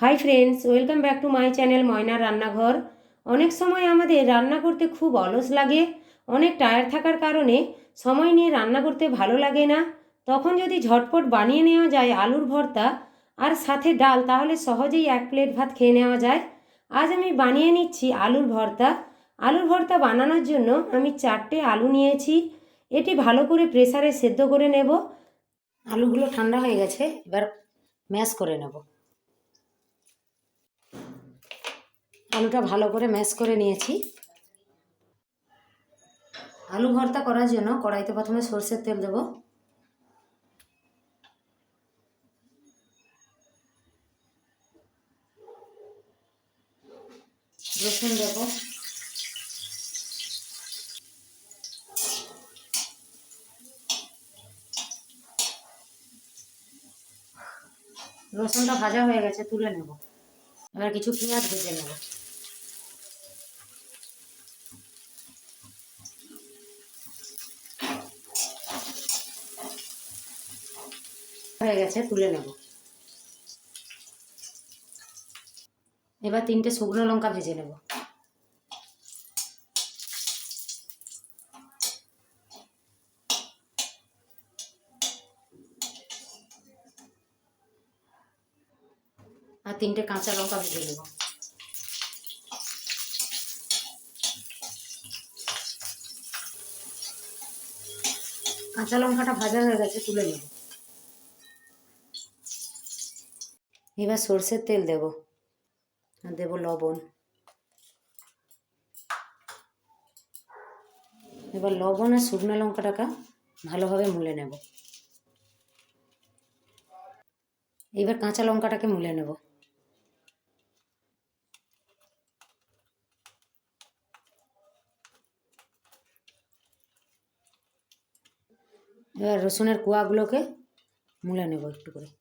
Hi friends welcome back to my channel ময়নার রান্নাঘর অনেক সময় আমাদের রান্না করতে খুব অলস লাগে, অনেক টায়ার থাকার কারণে সময় নিয়ে রান্না করতে ভালো লাগে না। তখন যদি ঝটপট বানিয়ে নেওয়া যায় আলুর ভর্তা আর সাথে ডাল, তাহলে সহজেই এক প্লেট ভাত খেয়ে নেওয়া যায়। আজ আমি বানিয়ে নিচ্ছি আলুর ভর্তা। আলুর ভর্তা বানানোর জন্য আমি চারটে আলু নিয়েছি। এটি ভালো করে প্রেসারে সেদ্ধ করে নেব। আলুগুলো ঠান্ডা হয়ে গেছে, এবার ম্যাশ করে নেব। আলুটা ভালো করে ম্যাশ করে নিয়েছি। আলু ভর্তা করার জন্য কড়াইতে প্রথমে সর্ষের তেল দেব। রসুন দেব। রসুনটা ভাজা হয়ে গেছে তুলে নেব। এবার কিছু পেঁয়াজ ভেজে নেব। হয়ে গেছে, তুলে নেব। এবার তিনটে শুকনো লঙ্কা ভেজে নেব। আর তিনটে কাঁচা লঙ্কা ভেজে নেব। কাঁচা লঙ্কাটা ভাজা হয়ে গেছে, তুলে নেব। এবার সর্ষের তেল দেব। আর দেব লবণ। এবার লবণ আর শুকনো লঙ্কাটাকে ভালোভাবে মুলে নেব। এবার কাঁচা লঙ্কাটাকে মুলে নেব। এবার রসুনের কুয়াগুলোকে মুলে নেব একটু করে।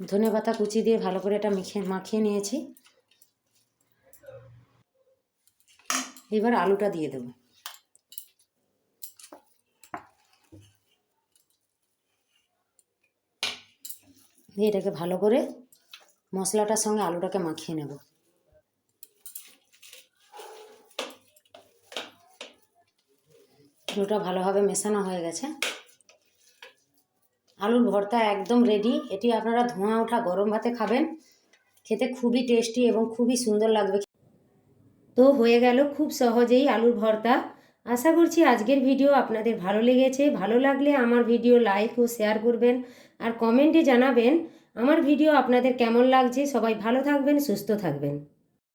ধনে পাতা কুচি দিয়ে ভালো করে এটা মেখে মাখিয়ে নিয়েছি। এবার আলুটা দিয়ে দেব। দিয়ে এটাকে ভালো করে মশলাটার সঙ্গে আলুটাকে মাখিয়ে নেব। আলুটা ভালোভাবে মেশানো হয়ে গেছে। আলুর ভর্তা একদম রেডি এটি আপনারা ধোঁয়া ওঠা গরম ভাতে খাবেন। খেতে খুবই টেস্টি এবং খুবই সুন্দর লাগবে তো হয়ে গেল খুব সহজেই আলুর ভর্তা। আশা করছি আজকের ভিডিও আপনাদের ভালো লেগেছে। ভালো লাগলে আমার ভিডিও লাইক ও শেয়ার করবেন আর কমেন্টে জানাবেন, আমার ভিডিও আপনাদের কেমন লাগছে। সবাই ভালো থাকবেন, সুস্থ থাকবেন।